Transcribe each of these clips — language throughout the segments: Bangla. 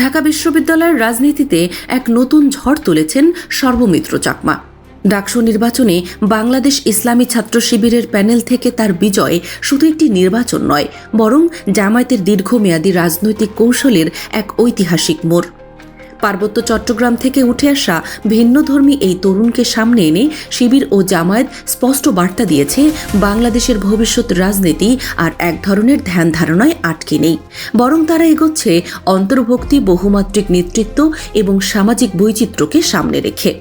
ঢাকা বিশ্ববিদ্যালয়ের রাজনীতিতে এক নতুন ঝড় তুলেছেন সর্বমিত্র চাকমা। ডাকসু নির্বাচনে বাংলাদেশ ইসলামী ছাত্র শিবিরের প্যানেল থেকে তার বিজয় শুধু একটি নির্বাচন নয়, বরং জামায়াতের দীর্ঘমেয়াদী রাজনৈতিক কৌশলের এক ঐতিহাসিক মোড়। পার্বত্য চট্টগ্রাম থেকে উঠে আসা ভিন্নধর্মী এই তরুণকে সামনে এনে শিবির ও জামায়াত স্পষ্ট বার্তা দিয়েছে, বাংলাদেশের ভবিষ্যৎ রাজনীতি আর এক ধরনের ধ্যান ধারণায় আটকে নেই। বরং তারা এগোচ্ছে অন্তর্ভুক্তি, বহুমাত্রিক নেতৃত্ব এবং সামাজিক বৈচিত্র্যকে সামনে রেখে।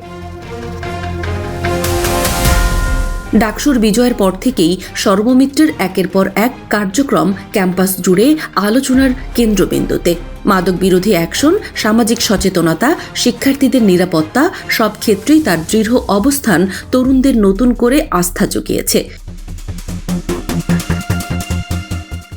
ডাকসুর বিজয়ের পর থেকেই সর্বমিত্রের একের পর এক কার্যক্রম ক্যাম্পাস জুড়ে আলোচনার কেন্দ্রবিন্দুতে। মাদক বিরোধী অ্যাকশন, সামাজিক সচেতনতা, শিক্ষার্থীদের নিরাপত্তা, সব ক্ষেত্রেই তার দৃঢ় অবস্থান তরুণদের নতুন করে আস্থা জুগিয়েছে।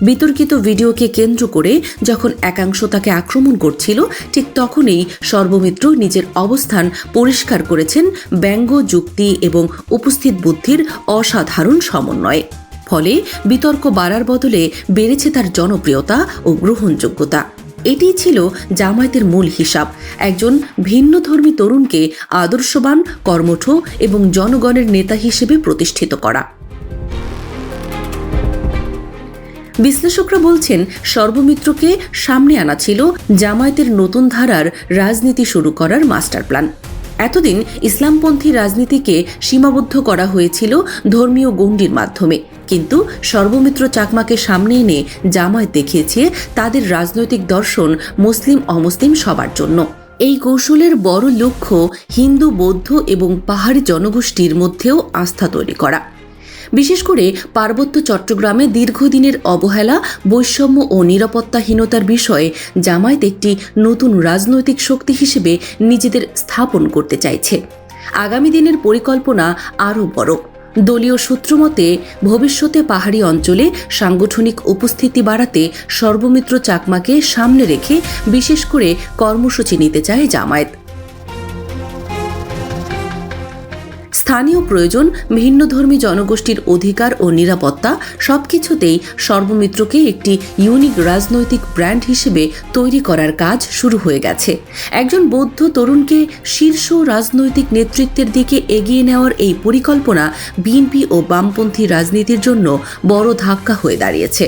বিতর্কিত ভিডিওকে কেন্দ্র করে যখন একাংশ তাকে আক্রমণ করছিল, ঠিক তখনই সর্বমিত্র নিজের অবস্থান পরিষ্কার করেছেন ব্যঙ্গ, যুক্তি এবং উপস্থিত বুদ্ধির অসাধারণ সমন্বয়ে। ফলে বিতর্ক বাড়ার বদলে বেড়েছে তার জনপ্রিয়তা ও গ্রহণযোগ্যতা। এটিই ছিল জামায়াতের মূল হিসাব। একজন ভিন্নধর্মী তরুণকে আদর্শবান, কর্মঠ এবং জনগণের নেতা হিসেবে প্রতিষ্ঠিত করা। বিশ্লেষকরা বলছেন, সর্বমিত্রকে সামনে আনা ছিল জামায়াতের নতুন ধারার রাজনীতি শুরু করার মাস্টার প্ল্যান। এতদিন ইসলামপন্থী রাজনীতিকে সীমাবদ্ধ করা হয়েছিল ধর্মীয় গণ্ডির মাধ্যমে। কিন্তু সর্বমিত্র চাকমাকে সামনে এনে জামায়াত দেখিয়েছে তাদের রাজনৈতিক দর্শন মুসলিম অমুসলিম সবার জন্য। এই কৌশলের বড় লক্ষ্য হিন্দু, বৌদ্ধ এবং পাহাড়ি জনগোষ্ঠীর মধ্যেও আস্থা তৈরি করা। বিশেষ করে পার্বত্য চট্টগ্রামে দীর্ঘদিনের অবহেলা, বৈষম্য ও নিরাপত্তাহীনতার বিষয়ে জামায়াত একটি নতুন রাজনৈতিক শক্তি হিসেবে নিজেদের স্থাপন করতে চাইছে। আগামী দিনের পরিকল্পনা আরও বড়। দলীয় সূত্রমতে ভবিষ্যতে পাহাড়ি অঞ্চলে সাংগঠনিক উপস্থিতি বাড়াতে সর্বমিত্র চাকমাকে সামনে রেখে বিশেষ করে কর্মসূচি নিতে চায় জামায়াত। স্থানীয় প্রয়োজন, ভিন্নধর্মী জনগোষ্ঠীর অধিকার ও নিরাপত্তা সবকিছুতেই সর্বমিত্রকে একটি ইউনিক রাজনৈতিক ব্র্যান্ড হিসেবে তৈরি করার কাজ শুরু হয়ে গেছে। একজন বৌদ্ধ তরুণকে শীর্ষ রাজনৈতিক নেতৃত্বের দিকে এগিয়ে নেওয়ার এই পরিকল্পনা বিএনপি ও বামপন্থী রাজনীতির জন্য বড় ধাক্কা হয়ে দাঁড়িয়েছে।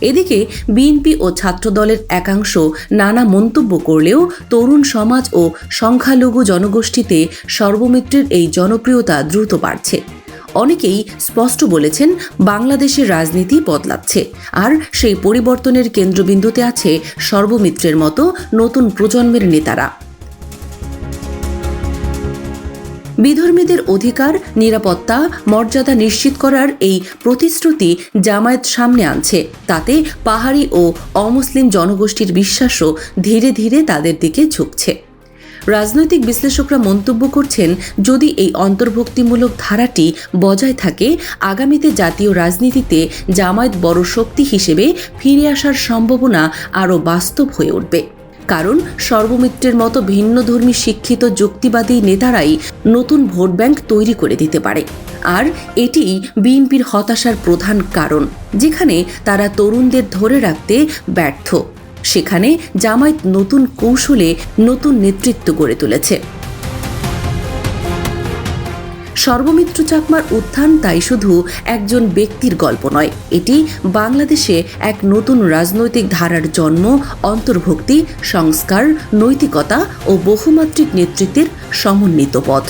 এদিকে বিএনপি ও ছাত্রদলের একাংশ নানা মন্তব্য করলেও তরুণ সমাজ ও সংখ্যালঘু জনগোষ্ঠীতে সর্বমিত্রের এই জনপ্রিয়তা দ্রুত বাড়ছে। অনেকেই স্পষ্ট বলেছেন, বাংলাদেশের রাজনীতি বদলাচ্ছে আর সেই পরিবর্তনের কেন্দ্রবিন্দুতে আছে সর্বমিত্রের মতো নতুন প্রজন্মের নেতারা। বিধর্মীদের অধিকার, নিরাপত্তা, মর্যাদা নিশ্চিত করার এই প্রতিশ্রুতি জামায়াত সামনে আনছে। তাতে পাহাড়ি ও অমুসলিম জনগোষ্ঠীর বিশ্বাসও ধীরে ধীরে তাদের দিকে ঝুঁকছে। রাজনৈতিক বিশ্লেষকরা মন্তব্য করছেন, যদি এই অন্তর্ভুক্তিমূলক ধারাটি বজায় থাকে, আগামীতে জাতীয় রাজনীতিতে জামায়াত বড় শক্তি হিসেবে ফিরে আসার সম্ভাবনা আরও বাস্তব হয়ে উঠবে। কারণ সর্বমিত্রের মতো ভিন্নধর্মী শিক্ষিত যুক্তিবাদী নেতারাই নতুন ভোট ব্যাংক তৈরি করে দিতে পারে। আর এটি বিএনপির হতাশার প্রধান কারণ, যেখানে তারা তরুণদের ধরে রাখতে ব্যর্থ। সেখানে জামায়াত নতুন কৌশলে নতুন নেতৃত্ব গড়ে তুলেছে। সর্বমিত্র চাকমার উত্থান তাই শুধু একজন ব্যক্তির গল্প নয়, এটি বাংলাদেশে এক নতুন রাজনৈতিক ধারার জন্ম, অন্তর্ভুক্তি, সংস্কার, নৈতিকতা ও বহুমাত্রিক নেতৃত্বের সমন্বিত পথ।